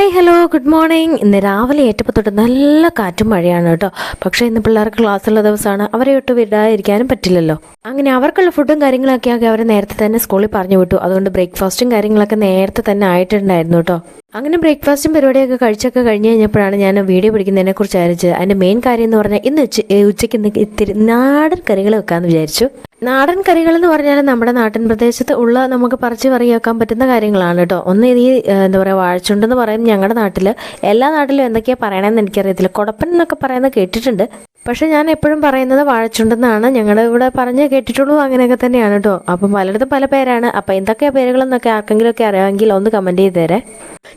Hi hello good morning ഇന്ന് രാവിലെ ഏറ്റപ്പോൾ തൊട്ട് നല്ല കാറ്റും മഴയാണ് കേട്ടോ. പക്ഷേ ഇന്ന് പിള്ളേർക്ക് ക്ലാസ്സുള്ള ദിവസമാണ്. അവരെ ഒട്ട് വിടാതിരിക്കാനും പറ്റില്ലല്ലോ. അങ്ങനെ അവർക്കുള്ള ഫുഡും കാര്യങ്ങളൊക്കെ ആക്കി അവരെ നേരത്തെ തന്നെ സ്കൂളിൽ പറഞ്ഞു വിട്ടു. അതുകൊണ്ട് ബ്രേക്ക്ഫാസ്റ്റും കാര്യങ്ങളൊക്കെ നേരത്തെ തന്നെ ആയിട്ടുണ്ടായിരുന്നു കേട്ടോ. അങ്ങനെ ബ്രേക്ക്ഫാസ്റ്റും പരിപാടിയൊക്കെ കഴിച്ചൊക്കെ കഴിഞ്ഞ് കഴിഞ്ഞപ്പോഴാണ് ഞാൻ വീഡിയോ പിടിക്കുന്നതിനെ കുറിച്ച് ആലോചിച്ചത് അതിന്റെ മെയിൻ കാര്യം എന്ന് പറഞ്ഞാൽ ഇന്ന് ഉച്ച ഉച്ചയ്ക്ക് ഇന്ന് ഇത്തിരി നാടൻ കറികൾ വെക്കാമെന്ന് വിചാരിച്ചു. നാടൻ കറികൾ എന്ന് പറഞ്ഞാൽ നമ്മുടെ നാട്ടിൻ പ്രദേശത്ത് ഉള്ള നമുക്ക് പറിച്ച് കറിയാക്കാൻ പറ്റുന്ന കാര്യങ്ങളാണ് കേട്ടോ. ഒന്ന് ഈ എന്താ പറയുക വാഴച്ചുണ്ടെന്ന് പറയും ഞങ്ങളുടെ നാട്ടിൽ എല്ലാ നാട്ടിലും എന്തൊക്കെയാണ് പറയണമെന്ന് എനിക്കറിയത്തില്ല. കുടപ്പൻ എന്നൊക്കെ പറയുന്നത് കേട്ടിട്ടുണ്ട്. പക്ഷെ ഞാൻ എപ്പോഴും പറയുന്നത് വാഴച്ചുണ്ടെന്നാണ്. ഞങ്ങളുടെ ഇവിടെ പറഞ്ഞ് കേട്ടിട്ടുള്ളൂ. അങ്ങനെയൊക്കെ തന്നെയാണ് കേട്ടോ അപ്പം പലയിടത്തും പല പേരാണ്. അപ്പം എന്തൊക്കെയാ പേരുകളെന്നൊക്കെ ആർക്കെങ്കിലും ഒക്കെ അറിയാമെങ്കിൽ ഒന്ന് കമന്റ് ചെയ്ത് തരേ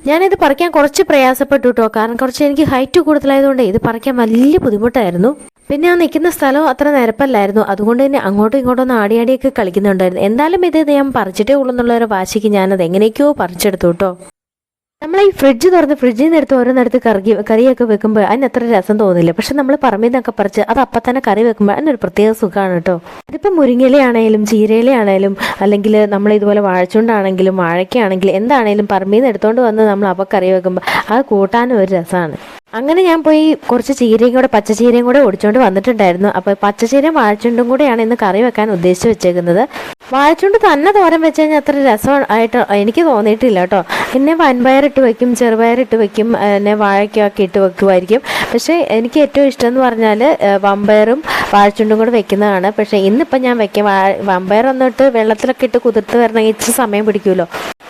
ഞാനിത് പറിക്കാൻ കുറച്ച് പ്രയാസപ്പെട്ടു കേട്ടോ കാരണം കുറച്ച് എനിക്ക് ഹൈറ്റ് കൂടുതലായതുകൊണ്ട് ഇത് പറിക്കാൻ വലിയ ബുദ്ധിമുട്ടായിരുന്നു. പിന്നെ ആ നിൽക്കുന്ന സ്ഥലവും അത്ര നിരപ്പല്ലായിരുന്നു. അതുകൊണ്ട് തന്നെ അങ്ങോട്ടും ഇങ്ങോട്ടും ഒന്ന് ആടിയാടിയൊക്കെ കളിക്കുന്നുണ്ടായിരുന്നു. എന്തായാലും ഇത് ഞാൻ പറിച്ചിട്ടേ ഉള്ളൂ എന്നുള്ള ഒരു വാശിക്ക് ഞാനത് എങ്ങനെയൊക്കെയോ പറിച്ചെടുത്തു കേട്ടോ നമ്മൾ ഈ ഫ്രിഡ്ജ് തുറന്ന് ഫ്രിഡ്ജിൽ നിന്ന് എടുത്ത് ഓരോന്നിടത്ത് കറി കറിയൊക്കെ വെക്കുമ്പോൾ അതിന് അത്ര രസം തോന്നില്ല. പക്ഷെ നമ്മൾ പറമ്പിന്നൊക്കെ പറിച്ച് അത് അപ്പം തന്നെ കറി വെക്കുമ്പോൾ അതിനൊരു പ്രത്യേക സുഖമാണ് കേട്ടോ. ഇതിപ്പോൾ മുരിങ്ങയിലയാണേലും ചീരയിലയാണേലും അല്ലെങ്കിൽ നമ്മൾ ഇതുപോലെ വാഴച്ചുണ്ടാണെങ്കിലും വാഴയ്ക്കാണെങ്കിലും എന്താണേലും പറമ്പിൽ നിന്ന് എടുത്തുകൊണ്ട് വന്ന് നമ്മൾ അപ്പം കറി വെക്കുമ്പോൾ അത് കൂട്ടാനും ഒരു രസമാണ് അങ്ങനെ ഞാൻ പോയി കുറച്ച് ചീരയും കൂടെ പച്ചച്ചീരയും കൂടെ ഒടിച്ചുകൊണ്ട് വന്നിട്ടുണ്ടായിരുന്നു. അപ്പോൾ പച്ചച്ചീരയും വാഴച്ചുണ്ടും കൂടെയാണ് ഇന്ന് കറി വെക്കാൻ ഉദ്ദേശിച്ച് വെച്ചേക്കുന്നത്. വാഴച്ചുണ്ട് തന്നെ തോരൻ വെച്ച് കഴിഞ്ഞാൽ അത്ര രസമായിട്ട് എനിക്ക് തോന്നിയിട്ടില്ല കേട്ടോ. പിന്നെ വൻപയറിട്ട് വെക്കും ചെറുപയറിട്ട് വെക്കും പിന്നെ വാഴയ്ക്കൊക്കെ ഇട്ട് വെക്കുമായിരിക്കും പക്ഷേ എനിക്ക് ഏറ്റവും ഇഷ്ടം എന്ന് പറഞ്ഞാൽ വമ്പയറും വാഴച്ചുണ്ടും കൂടെ വെക്കുന്നതാണ്. പക്ഷേ ഇന്നിപ്പം ഞാൻ വെക്കാം വന്നിട്ട് വെള്ളത്തിലൊക്കെ ഇട്ട് കുതിർത്ത് വരണമെങ്കിൽ ഇച്ചിരി സമയം പിടിക്കുമല്ലോ.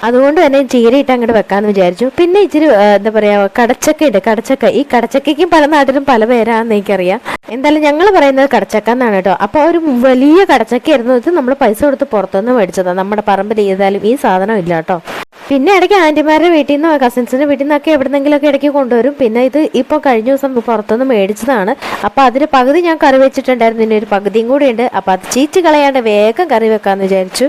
അതുകൊണ്ട് തന്നെ ചീരയിട്ട് അങ്ങോട്ട് വെക്കാമെന്ന് വിചാരിച്ചു. പിന്നെ ഇച്ചിരി എന്താ പറയുക കടച്ചക്ക ഇട്ട് കടച്ചക്ക. ഈ കടച്ചക്കയ്ക്കും പല നാട്ടിലും പല പേരാണെന്ന് എനിക്കറിയാം. എന്തായാലും ഞങ്ങൾ പറയുന്നത് കടച്ചക്ക എന്നാണ് കേട്ടോ. അപ്പോൾ ഒരു വലിയ കടച്ചക്കയായിരുന്നു ഇത്. നമ്മൾ പൈസ കൊടുത്ത് പുറത്തുനിന്ന് മേടിച്ചതാണ് നമ്മുടെ പറമ്പിൽ ചെയ്താലും ഈ സാധനം ഇല്ല കേട്ടോ. പിന്നെ ഇടയ്ക്ക് ആന്റിമാരുടെ വീട്ടിൽ നിന്നോ കസിൻസിന്റെ വീട്ടിൽ നിന്നൊക്കെ എവിടെന്നെങ്കിലുമൊക്കെ ഇടയ്ക്ക് കൊണ്ടുവരും. പിന്നെ ഇത് ഇപ്പോൾ കഴിഞ്ഞ ദിവസം പുറത്തുനിന്ന് മേടിച്ചതാണ്. അപ്പോൾ അതിന് പകുതി ഞാൻ കറി വെച്ചിട്ടുണ്ടായിരുന്നു. ഇനി ഒരു പകുതിയും കൂടി ഉണ്ട്. അപ്പോൾ അത് ചീറ്റ് കളയാണ്ട് വേഗം കറി വെക്കാമെന്ന് വിചാരിച്ചു.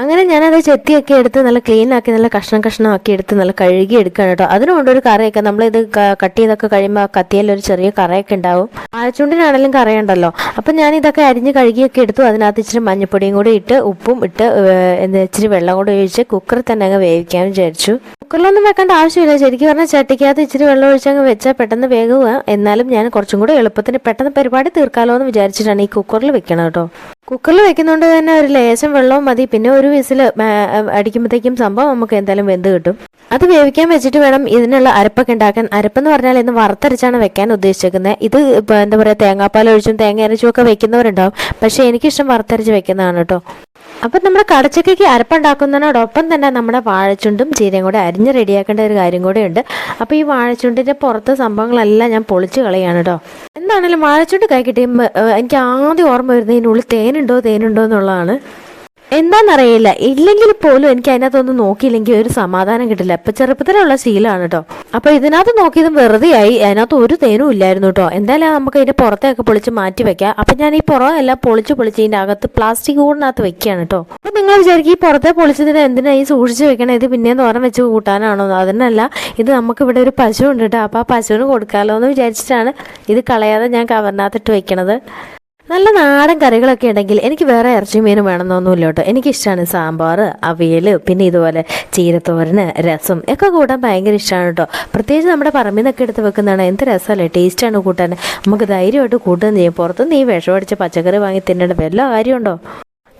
അങ്ങനെ ഞാനത് ചെത്തിയൊക്കെ എടുത്ത് നല്ല ക്ലീൻ ആക്കി നല്ല കഷ്ണം കഷ്ണം ആക്കി എടുത്ത് നല്ല കഴുകി എടുക്കുകയാണ് കേട്ടോ. അതിനുകൊണ്ട് ഒരു കറിയൊക്കെ. നമ്മളിത് കട്ട് ചെയ്തൊക്കെ കഴിയുമ്പോൾ കത്തിയിൽ ചെറിയ കറയൊക്കെ ഉണ്ടാവും. ആഴച്ചുണ്ടിനാണെങ്കിലും കറയുണ്ടല്ലോ. അപ്പം ഞാൻ ഇതൊക്കെ അരിഞ്ഞ് കഴുകിയൊക്കെ എടുത്തു. അതിനകത്ത് ഇച്ചിരി മഞ്ഞപ്പൊടിയും കൂടി ഇട്ട് ഉപ്പും ഇട്ട് ഇച്ചിരി വെള്ളം കൂടി ഒഴിച്ച് കുക്കറിൽ തന്നെ അങ്ങ് വേവിക്കാൻ വിചാരിച്ചു. കുക്കറിലൊന്നും വെക്കേണ്ട ആവശ്യമില്ല. ശരിക്കും പറഞ്ഞാൽ ചട്ടിക്കകത്ത് ഇച്ചിരി വെള്ളം ഒഴിച്ചങ്ങ് വെച്ചാൽ പെട്ടെന്ന് വേഗുക എന്നാലും ഞാൻ കുറച്ചും കൂടി എളുപ്പത്തിന് പെട്ടെന്ന് പരിപാടി തീർക്കാലോ എന്ന് വിചാരിച്ചിട്ടാണ് ഈ കുക്കറിൽ വെക്കണം കേട്ടോ. കുക്കറിൽ വെക്കുന്നതുകൊണ്ട് തന്നെ ഒരു ലേശം വെള്ളവും മതി. പിന്നെ ഒരു വിസിൽ അടിക്കുമ്പോഴത്തേക്കും സംഭവം നമുക്ക് എന്തായാലും വെന്ത് കിട്ടും. അത് വേവിക്കാൻ വെച്ചിട്ട് വേണം ഇതിനുള്ള അരപ്പൊക്കെ ഉണ്ടാക്കാൻ. അരപ്പെന്ന് പറഞ്ഞാൽ ഇന്ന് വറുത്തരച്ചാണ് വെക്കാൻ ഉദ്ദേശിക്കുന്നത് ഇത് എന്താ പറയുക തേങ്ങാപ്പാൽ ഒഴിച്ചും തേങ്ങ അരച്ചും ഒക്കെ വെക്കുന്നവരുണ്ടാവും. പക്ഷേ എനിക്കിഷ്ടം വറുത്തരച്ച് വെക്കുന്നതാണ് കേട്ടോ. അപ്പം നമ്മുടെ കടച്ചക്കയ്ക്ക് അരപ്പുണ്ടാക്കുന്നതിനോടൊപ്പം തന്നെ നമ്മുടെ വാഴച്ചുണ്ടും ചീരയും കൂടെ അരിഞ്ഞ് റെഡിയാക്കേണ്ട ഒരു കാര്യം കൂടെ ഉണ്ട് അപ്പോൾ ഈ വാഴച്ചുണ്ടിന്റെ പുറത്തെ സംഭവങ്ങളെല്ലാം ഞാൻ പൊളിച്ച് കളയാണ് കേട്ടോ എന്താണെങ്കിലും വാഴച്ചുണ്ട് കൈ കിട്ടിയുമ്പോൾ എനിക്ക് ആദ്യം ഓർമ്മ വരുന്നത് ഇതിനുള്ളിൽ തേനുണ്ടോ തേനുണ്ടോ എന്നുള്ളതാണ്. എന്താണെന്നറിയില്ല ഇല്ലെങ്കിൽ പോലും എനിക്ക് അതിനകത്തൊന്നും നോക്കിയില്ലെങ്കിൽ ഒരു സമാധാനം കിട്ടില്ല. ഇപ്പൊ ചെറുപ്പത്തിലുള്ള ശീലമാണ് കേട്ടോ അപ്പൊ ഇതിനകത്ത് നോക്കിയതും വെറുതെ ആയി അതിനകത്ത് ഒരു തേനും ഇല്ലായിരുന്നു കേട്ടോ എന്തായാലും നമുക്ക് ഇതിന്റെ പുറത്തേക്ക് പൊളിച്ച് മാറ്റി വെക്കാം. അപ്പൊ ഞാൻ ഈ പുറം എല്ലാം പൊളിച്ച് പൊളിച്ച് ഇതിന്റെ അകത്ത് പ്ലാസ്റ്റിക് കൂടിനകത്ത് വെക്കുകയാണ് കേട്ടോ അപ്പൊ നിങ്ങൾ വിചാരിക്കും ഈ പുറത്തെ പൊളിച്ചതിന് എന്തിനാ ഈ സൂക്ഷിച്ച് വെക്കണേ? ഇത് പിന്നെ തോരം വെച്ച് കൂട്ടാനാണോ? അതിനല്ല. ഇത് നമുക്ക് ഇവിടെ ഒരു പശു ഉണ്ട് കേട്ടോ അപ്പൊ ആ പശുവിന് കൊടുക്കാമല്ലോ എന്ന് വിചാരിച്ചിട്ടാണ് ഇത് കളയാതെ ഞാൻ കവറിനകത്തിട്ട് വെക്കണത്. നല്ല നാടൻ കറികളൊക്കെ ഉണ്ടെങ്കിൽ എനിക്ക് വേറെ ഇറച്ചി മീനും വേണമെന്നൊന്നുമില്ല കേട്ടോ എനിക്കിഷ്ടമാണ് സാമ്പാർ അവിയൽ പിന്നെ ഇതുപോലെ ചീരത്തോരന് രസം ഒക്കെ കൂട്ടാൻ ഭയങ്കര ഇഷ്ടമാണ് കേട്ടോ പ്രത്യേകിച്ച് നമ്മുടെ പറമ്പിൽ നിന്നൊക്കെ എടുത്ത് വെക്കുന്നതാണ് എന്ത് രസമല്ലേ? ടേസ്റ്റാണ് കൂട്ടാൻ നമുക്ക് ധൈര്യമായിട്ട് കൂട്ടുകയും ചെയ്യും. പുറത്തുനിന്ന് ഈ വിഷം പച്ചക്കറി വാങ്ങി തിന്നേണ്ട വല്ല കാര്യമുണ്ടോ?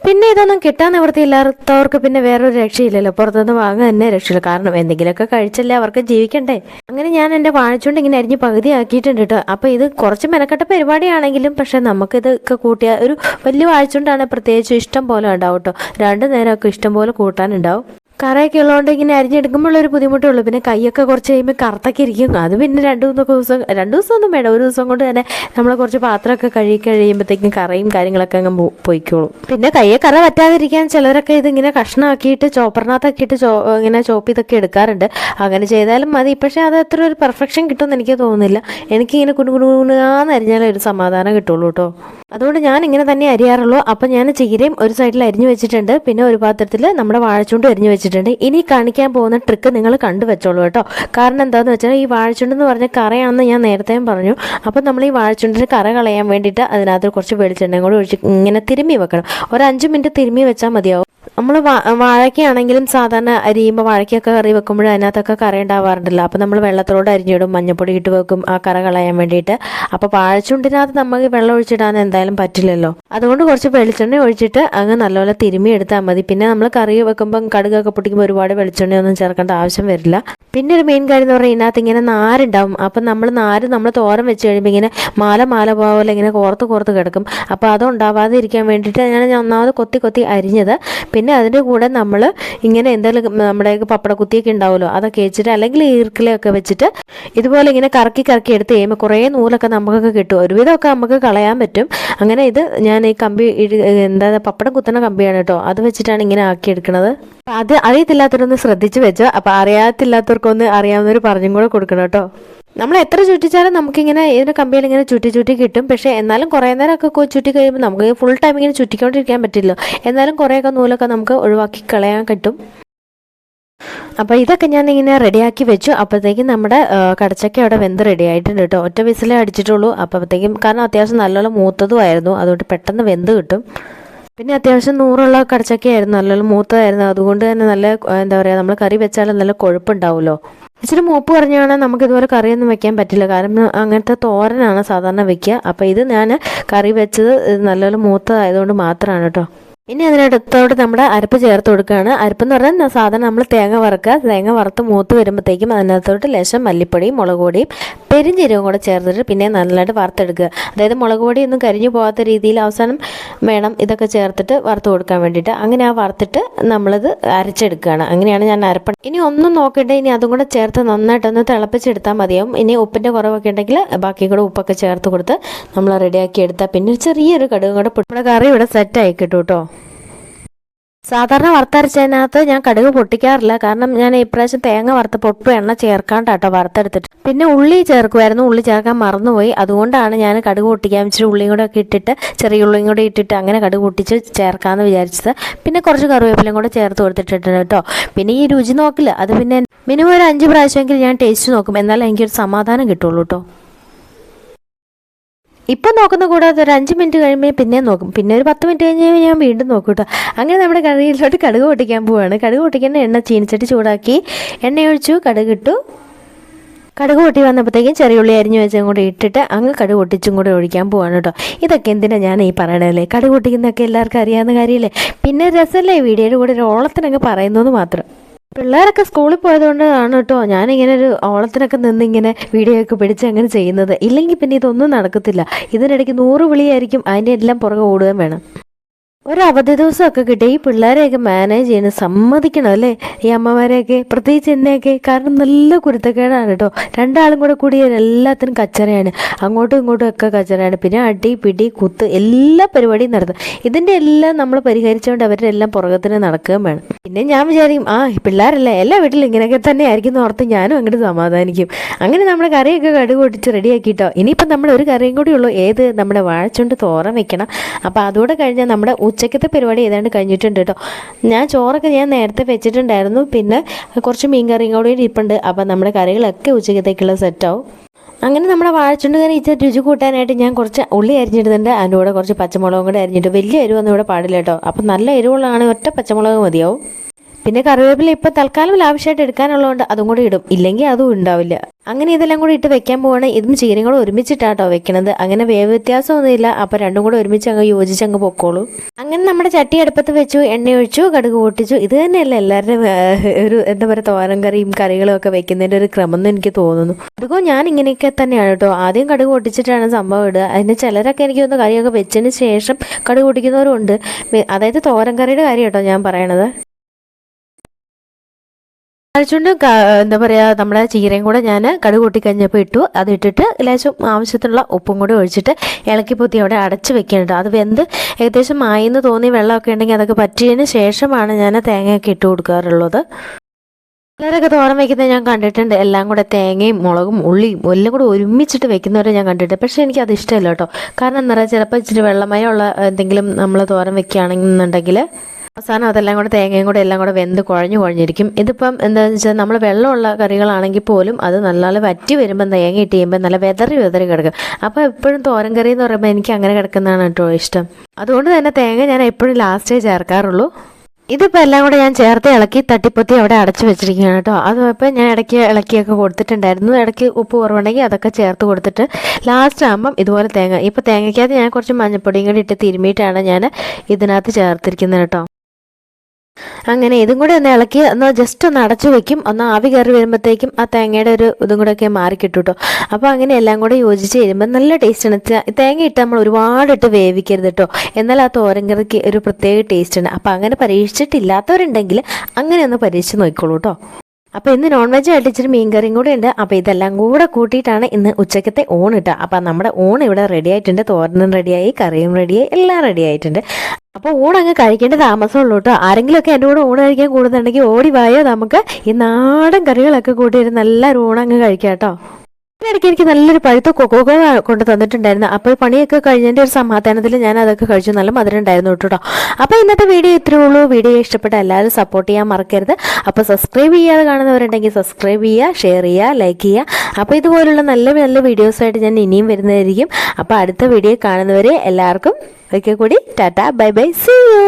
പിന്നെ ഇതൊന്നും കിട്ടാൻ നിവൃത്തിയില്ലാത്തവർക്ക് പിന്നെ വേറൊരു രക്ഷയില്ലല്ലോ. പുറത്തുനിന്ന് വാങ്ങാൻ തന്നെ രക്ഷയില്ല. കാരണം എന്തെങ്കിലുമൊക്കെ കഴിച്ചല്ലേ അവർക്ക് ജീവിക്കണ്ടേ. അങ്ങനെ ഞാൻ എന്റെ വാഴച്ചുകൊണ്ട് ഇങ്ങനെ അരിഞ്ഞ് പകുതി ആക്കിയിട്ടുണ്ട് കേട്ടോ. അപ്പോൾ ഇത് കുറച്ച് മെനക്കെട്ട പരിപാടിയാണെങ്കിലും പക്ഷേ നമുക്കിത് ഒക്കെ കൂട്ടിയ ഒരു വലിയ വാഴച്ചുകൊണ്ടാണ് പ്രത്യേകിച്ച് ഇഷ്ടം പോലെ ഉണ്ടാവും കേട്ടോ. രണ്ടു നേരമൊക്കെ ഇഷ്ടം പോലെ കൂട്ടാനുണ്ടാവും. കറയൊക്കെ ഉള്ളതുകൊണ്ട് ഇങ്ങനെ അരിഞ്ഞെടുക്കുമ്പോൾ ഒരു ബുദ്ധിമുട്ടേ ഉള്ളൂ. പിന്നെ കൈയൊക്കെ കുറച്ച് കഴിയുമ്പോൾ കറുത്തൊക്കെ ഇരിക്കും. അത് പിന്നെ രണ്ട് മൂന്നൊക്കെ ദിവസം രണ്ട് ദിവസം ഒന്നും വേണ്ട. ഒരു ദിവസം കൊണ്ട് തന്നെ നമ്മൾ കുറച്ച് പാത്രമൊക്കെ കഴുകി കഴിയുമ്പോഴത്തേക്കും കറയും കാര്യങ്ങളൊക്കെ അങ്ങ് പോയിക്കോളും. പിന്നെ കയ്യെ കറ പറ്റാതിരിക്കാൻ ചിലരൊക്കെ ഇതിങ്ങനെ കഷ്ണമാക്കിയിട്ട് ചോപ്പറിനകത്തൊക്കെ ഇട്ട് ചോ ഇങ്ങനെ ചോപ്പ് ഇതൊക്കെ എടുക്കാറുണ്ട്. അങ്ങനെ ചെയ്താലും മതി. പക്ഷേ അത് അത്ര ഒരു പെർഫെക്ഷൻ കിട്ടുമെന്ന് എനിക്ക് തോന്നുന്നില്ല. എനിക്കിങ്ങനെ കുണുകുണുകുണുകാന്ന് കുണു അരിഞ്ഞാലേ ഒരു സമാധാനം കിട്ടുള്ളൂ കേട്ടോ. അതുകൊണ്ട് ഞാൻ ഇങ്ങനെ തന്നെ അരിയാറുള്ളൂ. അപ്പം ഞാൻ ചീരയും ഒരു സൈഡിൽ അരിഞ്ഞു വെച്ചിട്ടുണ്ട്. പിന്നെ ഒരു പാത്രത്തിൽ നമ്മുടെ വാഴച്ചുണ്ട് അരിഞ്ഞു വെച്ചിട്ടുണ്ട്. ഇനി കാണിക്കാൻ പോകുന്ന ട്രിക്ക് നിങ്ങൾ കണ്ടു വെച്ചോളൂ കേട്ടോ. കാരണം എന്താണെന്ന് വെച്ചാൽ ഈ വാഴച്ചുണ്ട് എന്ന് പറഞ്ഞ കറയാണെന്ന് ഞാൻ നേരത്തെയും പറഞ്ഞു. അപ്പം നമ്മൾ ഈ വാഴച്ചുണ്ടിന് കറ കളയാൻ വേണ്ടിയിട്ട് അതിനകത്ത് കുറച്ച് വെളിച്ചെണ്ണയും കൂടി ഒഴിച്ച് ഇങ്ങനെ തിരുമ്മി വെക്കണം. ഒരു അഞ്ച് മിനിറ്റ് തിരുമ്മി വെച്ചാൽ മതിയാവും. നമ്മൾ വാഴയ്ക്കാണെങ്കിലും സാധാരണ അരിയുമ്പോൾ വാഴയ്ക്കൊക്കെ കറി വെക്കുമ്പോഴും അതിനകത്തൊക്കെ കറി ഉണ്ടാവാറുണ്ടല്ലോ. അപ്പോൾ നമ്മൾ വെള്ളത്തിലോട് അരിഞ്ഞിടും മഞ്ഞപ്പൊടി ഇട്ട് വെക്കും ആ കറ കളയാൻ വേണ്ടിയിട്ട്. അപ്പോൾ വാഴച്ചുണ്ടിനകത്ത് നമുക്ക് വെള്ളം ഒഴിച്ചിടാൻ എന്തായാലും പറ്റില്ലല്ലോ. അതുകൊണ്ട് കുറച്ച് വെളിച്ചെണ്ണ ഒഴിച്ചിട്ട് അങ്ങ് നല്ലപോലെ തിരുമ്മി എടുത്താൽ മതി. പിന്നെ നമ്മൾ കറി വെക്കുമ്പം കടുകൊക്കെ പൊട്ടിക്കുമ്പോൾ ഒരുപാട് വെളിച്ചെണ്ണയൊന്നും ചേർക്കേണ്ട ആവശ്യം വരില്ല. പിന്നെ ഒരു മെയിൻ കാര്യം എന്ന് പറഞ്ഞാൽ ഇതിനകത്ത് ഇങ്ങനെ നാരുണ്ടാവും. അപ്പം നമ്മൾ നാര് നമ്മൾ തോരം വെച്ച് കഴിയുമ്പോൾ ഇങ്ങനെ മാല മാല പോലെ ഇങ്ങനെ കോർത്ത് കോർത്ത് കിടക്കും. അപ്പോൾ അത് ഉണ്ടാവാതിരിക്കാൻ വേണ്ടിയിട്ട് ഞാൻ ഒന്നാമത് കൊത്തി കൊത്തി അരിഞ്ഞത്. പിന്നെ അതിന്റെ കൂടെ നമ്മൾ ഇങ്ങനെ എന്തെങ്കിലും നമ്മുടെ പപ്പട കുത്തിയൊക്കെ ഉണ്ടാവുമല്ലോ അതൊക്കെ വെച്ചിട്ട് അല്ലെങ്കിൽ ഈർക്കിലൊക്കെ വെച്ചിട്ട് ഇതുപോലെ ഇങ്ങനെ കറക്കി കറക്കി എടുത്ത് കഴിയുമ്പോൾ കുറേ നൂലൊക്കെ നമുക്കൊക്കെ കിട്ടും. ഒരുവിധമൊക്കെ നമുക്ക് കളയാൻ പറ്റും. അങ്ങനെ ഇത് ഞാൻ ഈ കമ്പി എന്താ പപ്പടം കുത്തുന്ന കമ്പിയാണ് കേട്ടോ. അത് വെച്ചിട്ടാണ് ഇങ്ങനെ ആക്കിയെടുക്കണത്. അപ്പം അത് അറിയത്തില്ലാത്തവരൊന്ന് ശ്രദ്ധിച്ചു വെച്ചോ. അപ്പം അറിയാത്തില്ലാത്തവർക്കൊന്ന് അറിയാവുന്നവർ പറഞ്ഞും കൂടെ കൊടുക്കണം കേട്ടോ. നമ്മൾ എത്ര ചുറ്റിച്ചാലും നമുക്കിങ്ങനെ ഇതിന് കമ്പിയിൽ ഇങ്ങനെ ചുറ്റി ചുറ്റി കിട്ടും. പക്ഷേ എന്നാലും കുറേ നേരമൊക്കെ ചുറ്റി കഴിയുമ്പോൾ നമുക്ക് ഫുൾ ടൈം ഇങ്ങനെ ചുറ്റിക്കൊണ്ടിരിക്കാൻ പറ്റില്ല. എന്നാലും കുറേയൊക്കെ നൂലൊക്കെ നമുക്ക് ഒഴിവാക്കി കളയാൻ കിട്ടും. അപ്പോൾ ഇതൊക്കെ ഞാൻ ഇങ്ങനെ റെഡിയാക്കി വെച്ചു. അപ്പോഴത്തേക്കും നമ്മുടെ കടച്ചക്ക അവിടെ വെന്ത് റെഡി ആയിട്ടുണ്ട് കേട്ടോ. ഒറ്റ വിസിലേ അടിച്ചിട്ടുള്ളൂ. അപ്പോഴത്തേക്കും കാരണം അത്യാവശ്യം നല്ലോണം മൂത്തതുമായിരുന്നു അതുകൊണ്ട് പെട്ടെന്ന് വെന്ത് കിട്ടും. പിന്നെ അത്യാവശ്യം നൂറുള്ള കടച്ചക്കയായിരുന്നു നല്ല മൂത്തതായിരുന്നു. അതുകൊണ്ട് തന്നെ നല്ല എന്താ പറയുക നമ്മൾ കറി വെച്ചാൽ നല്ല കൊഴുപ്പുണ്ടാവുമല്ലോ. ഇച്ചിരി മൂപ്പ് പറഞ്ഞാണെങ്കിൽ നമുക്ക് ഇതുപോലെ കറിയൊന്നും വെക്കാൻ പറ്റില്ല. കാരണം അങ്ങനത്തെ തോരനാണ് സാധാരണ വെക്കുക. അപ്പോൾ ഇത് ഞാൻ കറി വെച്ചത് നല്ലപോലെ മൂത്തതായതുകൊണ്ട് മാത്രമാണ് കേട്ടോ. ഇനി അതിനടുത്തോട്ട് നമ്മൾ അരപ്പ് ചേർത്ത് കൊടുക്കുകയാണ്. അരപ്പ് എന്ന് പറഞ്ഞാൽ സാധാരണ നമ്മൾ തേങ്ങ വറുക്കുക. തേങ്ങ വറുത്ത് മൂത്ത് വരുമ്പോഴത്തേക്കും അതിനകത്തോട്ട് ലേശം മല്ലിപ്പൊടിയും മുളക് പൊടിയും പെരിഞ്ചീരവും കൂടെ ചേർത്തിട്ട് പിന്നെ നല്ലതായിട്ട് വറുത്തെടുക്കുക. അതായത് മുളക് പൊടി ഒന്നും കരിഞ്ഞു പോകാത്ത രീതിയിൽ അവസാനം വേണം ഇതൊക്കെ ചേർത്തിട്ട് വറുത്ത് കൊടുക്കാൻ വേണ്ടിയിട്ട്. അങ്ങനെ ആ വറുത്തിട്ട് നമ്മളത് അരച്ചെടുക്കുകയാണ്. അങ്ങനെയാണ് ഞാൻ അരപ്പ ഇനി ഒന്നും നോക്കേണ്ട. ഇനി അതും കൂടെ ചേർത്ത് നന്നായിട്ടൊന്ന് തിളപ്പിച്ചെടുത്താൽ മതിയാവും. ഇനി ഉപ്പിന്റെ കുറവൊക്കെ ഉണ്ടെങ്കിൽ ബാക്കി കൂടെ ഉപ്പൊക്കെ ചേർത്ത് കൊടുത്ത് നമ്മൾ റെഡിയാക്കി എടുത്താൽ പിന്നെ ചെറിയൊരു കടുകും കൂടെ നമ്മുടെ കറി ഇവിടെ സെറ്റായി കിട്ടും കേട്ടോ സാധാരണ വറുത്തരച്ചതിനകത്ത് ഞാൻ കടുക് പൊട്ടിക്കാറില്ല. കാരണം ഞാൻ ഇപ്രാവശ്യം തേങ്ങ വറുത്തപ്പോൾ ഒട്ടും എണ്ണ ചേർക്കാണ്ടാട്ടോ വറുത്തെടുത്തിട്ട്. പിന്നെ ഉള്ളി ചേർക്കുമായിരുന്നു ഉള്ളി ചേർക്കാൻ മറന്നുപോയി. അതുകൊണ്ടാണ് ഞാൻ കടുക് പൊട്ടിക്കാൻ വെച്ചിട്ട് ഉള്ളിയും കൂടെ ഒക്കെ ഇട്ടിട്ട് ചെറിയ ഉള്ളിയും കൂടെ ഇട്ടിട്ട് അങ്ങനെ കടുക് പൊട്ടിച്ച് ചേർക്കാമെന്ന് വിചാരിച്ചത്. പിന്നെ കുറച്ച് കറിവേപ്പിലയും കൂടെ ചേർത്ത് കൊടുത്തിട്ടുണ്ട് കേട്ടോ. പിന്നെ ഈ രുചി നോക്കില്ല. അത് പിന്നെ മിനിമം ഒരു അഞ്ച് പ്രാവശ്യമെങ്കിലും ഞാൻ ടേസ്റ്റ് നോക്കും. എന്നാലേ എനിക്കൊരു സമാധാനം കിട്ടുള്ളൂ കേട്ടോ. ഇപ്പം നോക്കുന്ന കൂടാതെ ഒരു അഞ്ച് മിനിറ്റ് കഴിയുമ്പോൾ പിന്നെ നോക്കും. പിന്നെ ഒരു പത്ത് മിനിറ്റ് കഴിഞ്ഞ് ഞാൻ വീണ്ടും നോക്കും കേട്ടോ. അങ്ങനെ നമ്മുടെ കറിയിലോട്ട് കടുക് പൊട്ടിക്കാൻ പോവാണ്. കടുക് പൊട്ടിക്കുന്ന എണ്ണ ചീനിച്ചട്ടി ചൂടാക്കി എണ്ണയൊഴിച്ചു കടുക് ഇട്ടു. കടുക് പൊട്ടി വന്നപ്പോഴത്തേക്കും ചെറിയ ഉള്ളി അരിഞ്ഞു വെച്ചും കൂടെ ഇട്ടിട്ട് അങ്ങ് കടുക് പൊട്ടിച്ചും കൂടെ ഒഴിക്കാൻ പോവാണ് കേട്ടോ. ഇതൊക്കെ എന്തിനാണ് ഞാൻ ഈ പറയണല്ലേ കടുക് പൊട്ടിക്കുന്നതൊക്കെ എല്ലാവർക്കും അറിയാവുന്ന കാര്യമല്ലേ? പിന്നെ രസമല്ലേ വീഡിയോയുടെ കൂടെ ഒരു ഓളത്തിനങ്ങ് പറയുന്നത് മാത്രം. പിള്ളേരൊക്കെ സ്കൂളിൽ പോയതുകൊണ്ടാണ് കേട്ടോ. ഞാനിങ്ങനെ ഒരു ഓളത്തിനൊക്കെ നിന്ന് ഇങ്ങനെ വീഡിയോ ഒക്കെ പിടിച്ച് അങ്ങനെ ചെയ്യുന്നത്. ഇല്ലെങ്കിൽ പിന്നെ ഇതൊന്നും നടക്കത്തില്ല. ഇതിനിടയ്ക്ക് നൂറ് വിളിയായിരിക്കും അതിന്റെ എല്ലാം പുറകെ ഓടുകയും വേണം. ഒരു അവധി ദിവസമൊക്കെ കിട്ടി. ഈ പിള്ളേരെയൊക്കെ മാനേജ് ചെയ്യണം സമ്മതിക്കണം അല്ലേ? ഈ അമ്മമാരെയൊക്കെ പ്രത്യേകിച്ച് എന്നെയൊക്കെ. കാരണം നല്ല കുരുത്തക്കേടാണ് കേട്ടോ. രണ്ടാളും കൂടെ കൂടി എല്ലാത്തിനും കച്ചറയാണ്. അങ്ങോട്ടും ഇങ്ങോട്ടും ഒക്കെ കച്ചറയാണ്. പിന്നെ അടി പിടി കുത്ത് എല്ലാ പരിപാടിയും നടത്തും. ഇതിന്റെ എല്ലാം നമ്മൾ പരിഹരിച്ചുകൊണ്ട് അവരുടെ എല്ലാം പുറകത്തിന് നടക്കുകയും വേണം. പിന്നെ ഞാൻ വിചാരിക്കും ആ പിള്ളേരല്ലേ? എല്ലാ വീട്ടിലും ഇങ്ങനെയൊക്കെ തന്നെ ആയിരിക്കും എന്ന് ഓർത്ത് ഞാനും അങ്ങോട്ട് സമാധാനിക്കും. അങ്ങനെ നമ്മുടെ കറിയൊക്കെ കടുക് പൊട്ടിച്ച് റെഡിയാക്കിട്ടോ ഇനിയിപ്പം നമ്മുടെ ഒരു കറിയും കൂടി ഉള്ളൂ. ഏത്? നമ്മുടെ വാഴച്ചുണ്ട് തോരൻ വെക്കണം. അപ്പോൾ അതുകൂടെ കഴിഞ്ഞാൽ നമ്മുടെ ഉച്ചക്കത്തെ പരിപാടി ഏതാണ്ട് കഴിഞ്ഞിട്ടുണ്ട് കേട്ടോ ഞാൻ ചോറൊക്കെ ഞാൻ നേരത്തെ വെച്ചിട്ടുണ്ടായിരുന്നു. പിന്നെ കുറച്ച് മീൻ കറിയും കൂടി ഇരിപ്പുണ്ട്. അപ്പം നമ്മുടെ കറികളൊക്കെ ഉച്ചക്കത്തേക്കുള്ള സെറ്റാവും അങ്ങനെ നമ്മുടെ വാഴച്ചുണ്ട് കറി ഇച്ചിരി രുചി കൂട്ടാനായിട്ട് ഞാൻ കുറച്ച് ഉള്ളി അരിഞ്ഞിടുന്നുണ്ട്. അതിന്റെ കൂടെ കുറച്ച് പച്ചമുളകും കൂടെ അരിഞ്ഞിട്ട് വലിയ എരിവൊന്നും ഇവിടെ പാടില്ല കേട്ടോ അപ്പം നല്ല എരിവുള്ളതാണ്. ഒറ്റ പച്ചമുളക് മതിയാവും. പിന്നെ കറിവേപ്പില ഇപ്പം തൽക്കാലം ലാവശ്യമായിട്ട് എടുക്കാനുള്ളതുകൊണ്ട് അതും കൂടി ഇടും. ഇല്ലെങ്കിൽ അതും ഉണ്ടാവില്ല. അങ്ങനെ ഇതെല്ലാം കൂടി ഇട്ട് വെക്കാൻ പോവാണ്. ഇതും ചീരയും കൂടെ ഒരുമിച്ചിട്ടാട്ടോ വെക്കണത്. അങ്ങനെ വേവ് വ്യത്യാസമൊന്നുമില്ല. അപ്പം രണ്ടും കൂടെ ഒരുമിച്ച് അങ്ങ് യോജിച്ച് അങ്ങ് പൊക്കോളൂ. അങ്ങനെ നമ്മുടെ ചട്ടി അടുപ്പത്ത് വെച്ചു എണ്ണ ഒഴിച്ചു കടുക് പൊട്ടിച്ചു. ഇത് തന്നെയല്ല എല്ലാവരുടെയും ഒരു എന്താ പറയുക തോരൻ കറിയും കറികളും ഒക്കെ വെക്കുന്നതിന്റെ ഒരു ക്രമം എന്ന് എനിക്ക് തോന്നുന്നു. അതുകൊണ്ട് ഞാൻ ഇങ്ങനെയൊക്കെ തന്നെയാണ് കേട്ടോ. ആദ്യം കടുക് പൊട്ടിച്ചിട്ടാണ് സംഭവം ഇടുക. അതിന് ചിലരൊക്കെ എനിക്ക് തോന്നുന്നു കറിയൊക്കെ വെച്ചതിന് ശേഷം കടുക് പൊട്ടിക്കുന്നവരും ഉണ്ട് അതായത് തോരൻ കറിയുടെ കാര്യം കേട്ടോ ഞാൻ പറയണത്. കഴിച്ചുകൊണ്ട് എന്താ പറയുക നമ്മുടെ ചീരയും കൂടെ ഞാൻ കടുക് കൂട്ടിക്കഴിഞ്ഞപ്പോൾ ഇട്ടു. അത് ഇട്ടിട്ട് ലേശം ആവശ്യത്തിനുള്ള ഉപ്പും കൂടെ ഒഴിച്ചിട്ട് ഇളക്കി പൊത്തി അവിടെ അടച്ച് വെക്കുന്നുണ്ട് അത് വെന്ത് ഏകദേശം ആയിന്ന് തോന്നി വെള്ളമൊക്കെ ഉണ്ടെങ്കിൽ അതൊക്കെ പറ്റിയതിന് ശേഷമാണ് ഞാൻ തേങ്ങയൊക്കെ ഇട്ട് കൊടുക്കാറുള്ളത്. ചിലരൊക്കെ തോരൻ വെക്കുന്നത് ഞാൻ കണ്ടിട്ടുണ്ട്. എല്ലാം കൂടെ തേങ്ങയും മുളകും ഉള്ളിയും എല്ലാം കൂടെ ഒരുമിച്ചിട്ട് വെക്കുന്നവരെ ഞാൻ കണ്ടിട്ടുണ്ട്. പക്ഷേ എനിക്ക് അത് ഇഷ്ടമല്ല കേട്ടോ കാരണം എന്താ പറയുക ചിലപ്പോൾ ഇച്ചിരി വെള്ളമയമുള്ള എന്തെങ്കിലും നമ്മൾ തോരൻ വെക്കുകയാണെന്നുണ്ടെങ്കിൽ അവസാനം അതെല്ലാം കൂടെ തേങ്ങയും കൂടെ എല്ലാം കൂടെ വെന്ത് കുഴഞ്ഞു കുഴഞ്ഞിരിക്കും. ഇതിപ്പം എന്താണെന്ന് വെച്ചാൽ നമ്മൾ വെള്ളമുള്ള കറികളാണെങ്കിൽ പോലും അത് നല്ല വറ്റി വരുമ്പം തേങ്ങ ഇട്ട് ചെയ്യുമ്പോൾ നല്ല വെതറി വെതറി കിടക്കും. അപ്പോൾ എപ്പോഴും തോരൻ കറി എന്ന് പറയുമ്പോൾ എനിക്ക് അങ്ങനെ കിടക്കുന്നതാണ് കേട്ടോ ഇഷ്ടം. അതുകൊണ്ട് തന്നെ തേങ്ങ ഞാൻ എപ്പോഴും ലാസ്റ്റേ ചേർക്കാറുള്ളൂ. ഇതിപ്പോൾ എല്ലാം കൂടെ ഞാൻ ചേർത്ത് ഇളക്കി തട്ടിപ്പൊത്തി അവിടെ അടച്ചു വെച്ചിരിക്കുകയാണ് കേട്ടോ. അത് ഇപ്പോൾ ഞാൻ ഇടയ്ക്ക് ഇളക്കിയൊക്കെ കൊടുത്തിട്ടുണ്ടായിരുന്നു. ഇടയ്ക്ക് ഉപ്പ് കുറവുണ്ടെങ്കിൽ അതൊക്കെ ചേർത്ത് കൊടുത്തിട്ട് ലാസ്റ്റ് ആകുമ്പം ഇതുപോലെ തേങ്ങ. ഇപ്പോൾ തേങ്ങയ്ക്കകത്ത് ഞാൻ കുറച്ച് മഞ്ഞപ്പൊടിയും കൂടി ഇട്ട് തിരുമ്മിയിട്ടാണ് ഞാൻ ഇതിനകത്ത് ചേർത്തിരിക്കുന്നത് കേട്ടോ. അങ്ങനെ ഇതും കൂടി ഒന്ന് ഇളക്കി ഒന്ന് ജസ്റ്റ് ഒന്ന് അടച്ചു വെക്കും. ഒന്ന് ആവി കയറി വരുമ്പോഴത്തേക്കും ആ തേങ്ങയുടെ ഒരു ഇതും കൂടെ ഒക്കെ മാറിക്കിട്ടു കേട്ടോ അപ്പോൾ അങ്ങനെ എല്ലാം കൂടെ യോജിച്ച് കഴിയുമ്പോൾ നല്ല ടേസ്റ്റാണ് തേങ്ങ ഇട്ട് നമ്മൾ ഒരുപാട് ഇട്ട് വേവിക്കരുത് കേട്ടോ എന്നാൽ ആ തോരൻ കറിക്ക് ഒരു പ്രത്യേക ടേസ്റ്റാണ് അപ്പോൾ അങ്ങനെ പരീക്ഷിച്ചിട്ടില്ലാത്തവരുണ്ടെങ്കിൽ അങ്ങനെ ഒന്ന് പരീക്ഷിച്ച് നോക്കിക്കോളൂ കേട്ടോ അപ്പോൾ ഇന്ന് നോൺ വെജ് ആയിട്ട് ഇച്ചിരി മീൻ കറിയും കൂടെ ഉണ്ട്. അപ്പോൾ ഇതെല്ലാം കൂടെ കൂട്ടിയിട്ടാണ് ഇന്ന് ഉച്ചക്കത്തെ ഊണ് ഇട്ടുക അപ്പോൾ നമ്മുടെ ഊണ് ഇവിടെ റെഡി ആയിട്ടുണ്ട്. തോരനും റെഡിയായി കറിയും റെഡിയായി എല്ലാം റെഡി ആയിട്ടുണ്ട്. അപ്പോൾ അങ്ങ് കഴിക്കേണ്ട താമസമുള്ളൂ കേട്ടോ ആരെങ്കിലുമൊക്കെ എന്റെ കൂടെ ഊണ് കഴിക്കാൻ കൂടുന്നുണ്ടെങ്കിൽ ഓടി വായോ നമുക്ക്. ഈ നാടൻ കറികളൊക്കെ കൂട്ടിയിട്ട് എല്ലാവരും ഊണ് അങ്ങ് കഴിക്കാം കേട്ടോ ഇടയ്ക്ക് എനിക്ക് നല്ലൊരു പഴുത്ത കൊക്കോക്ക കൊണ്ട് തന്നിട്ടുണ്ടായിരുന്നു. അപ്പോൾ പണിയൊക്കെ കഴിഞ്ഞതിന്റെ ഒരു സമാധാനത്തിൽ ഞാൻ അതൊക്കെ കഴിച്ചു. നല്ല മധുരം ഉണ്ടായിരുന്നു കേട്ടോ. അപ്പോൾ ഇന്നത്തെ വീഡിയോ ഇത്രയേ ഉള്ളൂ. വീഡിയോ ഇഷ്ടപ്പെട്ട എല്ലാവരും സപ്പോർട്ട് ചെയ്യാൻ മറക്കരുത്. അപ്പോൾ സബ്സ്ക്രൈബ് ചെയ്യാതെ കാണുന്നവരുണ്ടെങ്കിൽ സബ്സ്ക്രൈബ് ചെയ്യുക ഷെയർ ചെയ്യുക ലൈക്ക് ചെയ്യുക. അപ്പോൾ ഇതുപോലുള്ള നല്ല നല്ല വീഡിയോസായിട്ട് ഞാൻ ഇനിയും വരുന്നതായിരിക്കും. അപ്പോൾ അടുത്ത വീഡിയോ കാണുന്നവരെ എല്ലാവർക്കും ഒക്കെ കൂടി tata bye bye see you